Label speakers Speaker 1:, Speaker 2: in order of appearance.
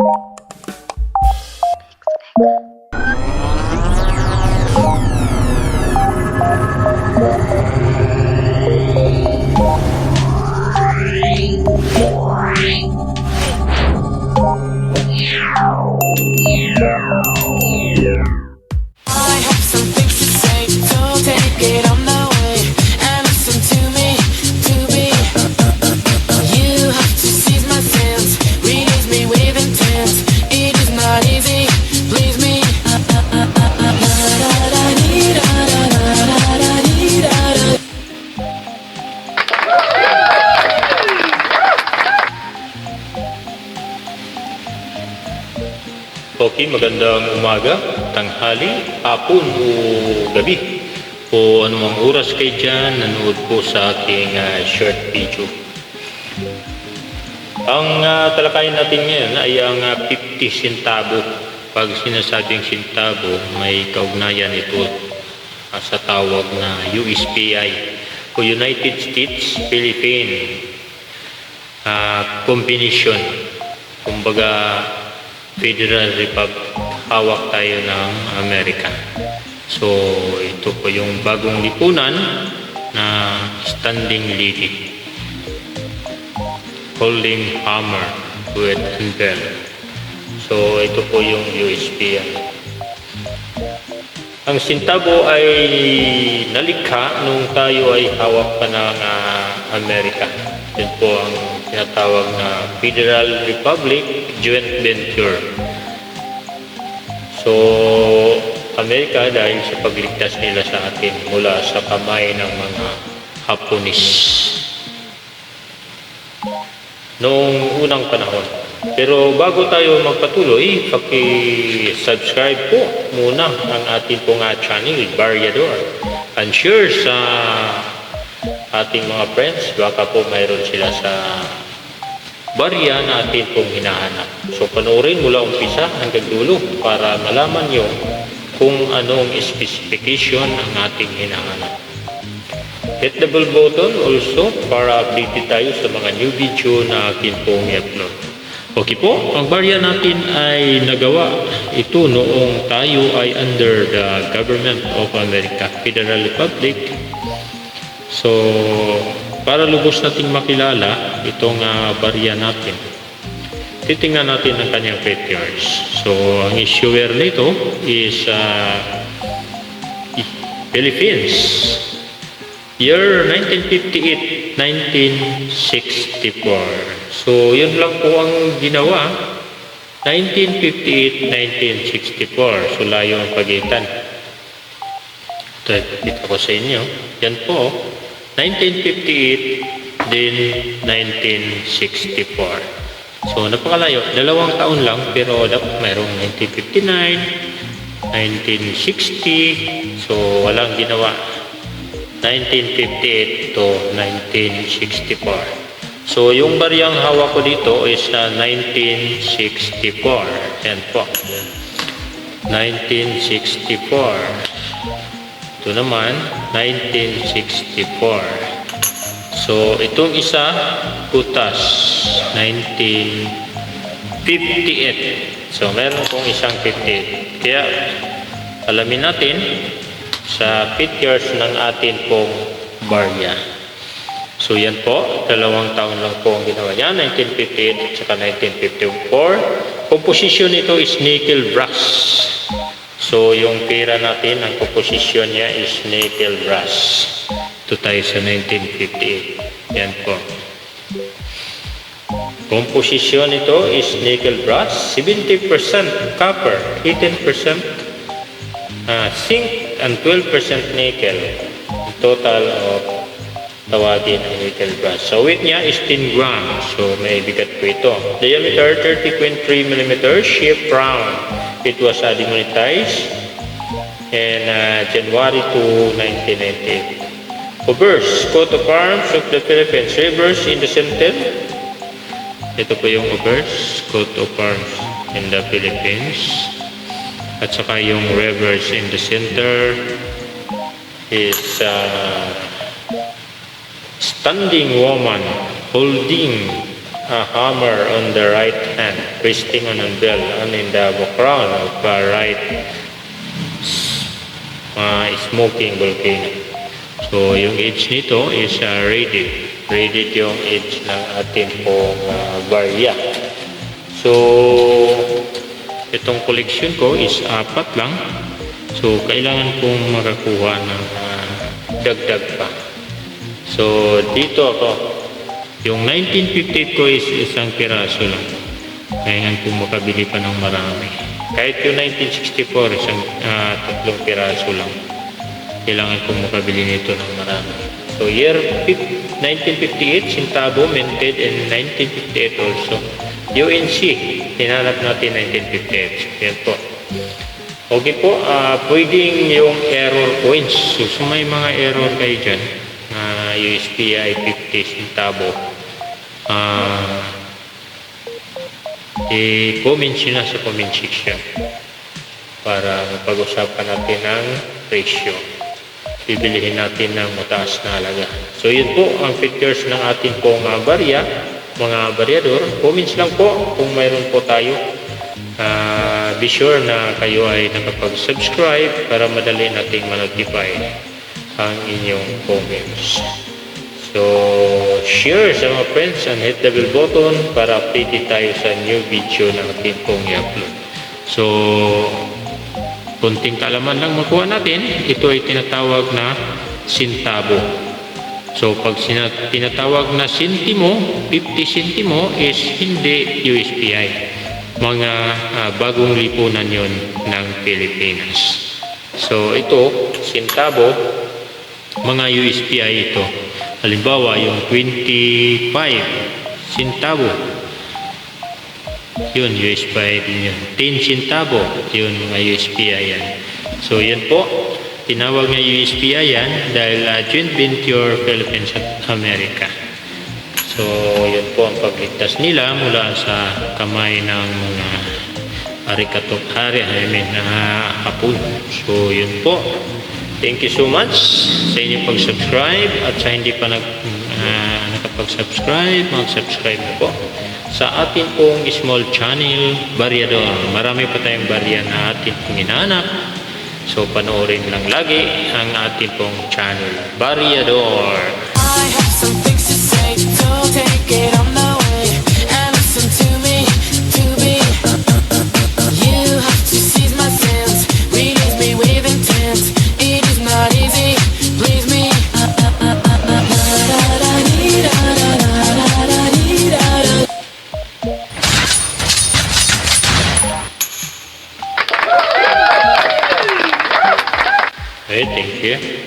Speaker 1: I
Speaker 2: Okay, magandang umaga, tanghali, hapon o gabi. O anumang oras kayo dyan, nanood po sa ating ah, short video. Ang ah, talakayin natin ngayon ay ang ah, 50 centavo. Pag sinasabing centavo, may kaugnayan ito ah, sa tawag na USPI o United States Philippine ah, Combination. Kumbaga, Federal Republic, hawak tayo ng Amerika. So, ito po yung bagong lipunan na standing lady. Holding hammer with bell. So, ito po yung USB. Ang sintabo ay nalikha nung tayo ay hawak pa ng ah, Amerika. Yun po ang tinatawag na Federal Republic Joint Venture. So, Amerika dahil sa pagligtas nila sa atin mula sa kamay ng mga Haponis noong unang panahon. Pero bago tayo magpatuloy, paki-subscribe po muna ang ating pong channel, Barriador. And share sa ating mga friends, baka po mayroon sila sa barya na atin hinahanap. So panoorin mula umpisa hanggang dulo para malaman nyo kung anong specification ang ating hinahanap. Hit the bell button also para updated tayo sa mga new video na akin pong i-upload. Okay po, ang barya natin ay nagawa ito noong tayo ay under the government of America, Federal Republic. So, para lubos nating makilala itong ah, barya natin, titingnan natin ang kanyang features. So, ang issuer nito is ah, Philippines. Year 1958, 1964. So, yun lang po ang ginawa. 1958, 1964. So, layo ang pagitan. Ito, ipakita ko sa inyo. Yan po. 1958, then 1964. So, napakalayo. Dalawang taon lang, pero dapat mayroong 1959, 1960. So, walang ginawa. 1958 to 1964. So, yung bariyang hawak ko dito is na 1964. Yan po. 1964. Ito naman, 1964. So, itong isa, butas, 1958. So, meron pong isang 58. Kaya, alamin natin sa pictures ng atin pong barya. So, yan po. Dalawang taon lang po ang ginawa niya. 1958 at saka 1954. Composition nito is nickel brass. So, yung pera natin, ang composition niya is nickel brass. Ito tayo sa 1958. Yan po. Composition nito is nickel brass, 70% copper, 18% uh, zinc, and 12% nickel. Total of tawagin ang nickel brass. So weight niya is 10 grams. So may bigat po ito. Diameter 30.3 mm, shape round. It was uh, demonetized in uh, January 2, 1998. Obverse, coat of arms of the Philippines. Reverse in the center. Ito po yung obverse, coat of arms in the Philippines. At saka yung reverse in the center is uh, standing woman holding a hammer on the right hand, resting on a bell and in the crown of a right uh, smoking volcano. So, yung edge nito is uh, rated. Rated yung edge ng ating pong uh, barya. So, itong collection ko is apat lang. So, kailangan kong makakuha ng ah, dagdag pa. So, dito ako. Yung 1958 ko is isang piraso lang. Kailangan kong makabili pa ng marami. Kahit yung 1964, isang ah, tatlong piraso lang. Kailangan kong makabili nito ng marami. So, year fif- 1958, Sintabo minted in 1958 also. UNC, hinanap natin 1958. So, yan po. Okay po, ah pwedeng yung error coins. So, so may mga error kayo dyan na USPI 50 centavo. Ah, i-comment nyo na sa comment section para mapag-usapan natin ang ratio. Bibilihin natin ng mataas na halaga. So yun po ang pictures ng ating pong ah, barya, mga baryador. Comments lang po kung mayroon po tayo. Ah, be sure na kayo ay nakapag-subscribe para madali nating ma-notify ang inyong comments. So, share sa mga friends and hit the bell button para updated tayo sa new video na ating pong i-upload. So, kunting kaalaman lang makuha natin, ito ay tinatawag na sintabo. So, pag tinatawag na sintimo, 50 sintimo is hindi USPI. Mga ah, bagong lipunan yon ng Pilipinas. So, ito, sintabo, mga USPI ito. Halimbawa, yung 25 centavo. Yun, USPI din yun. 10 centavo, yun mga USPI yan. So, yan po. Tinawag nga USPI yan dahil uh, joint venture Philippines at America. So, yun po ang pagligtas nila mula sa kamay ng mga arikatok hari, I mean, na hapon. So, yun po. Thank you so much sa inyong pag-subscribe at sa hindi pa nag, ah, nakapag-subscribe, mag-subscribe na po sa atin pong small channel, Baryador. Marami pa tayong barya na atin pong hinahanap. So, panoorin lang lagi ang ating pong channel, Baryador.
Speaker 1: I have some things to say, so take it on the
Speaker 2: Okay, thank you.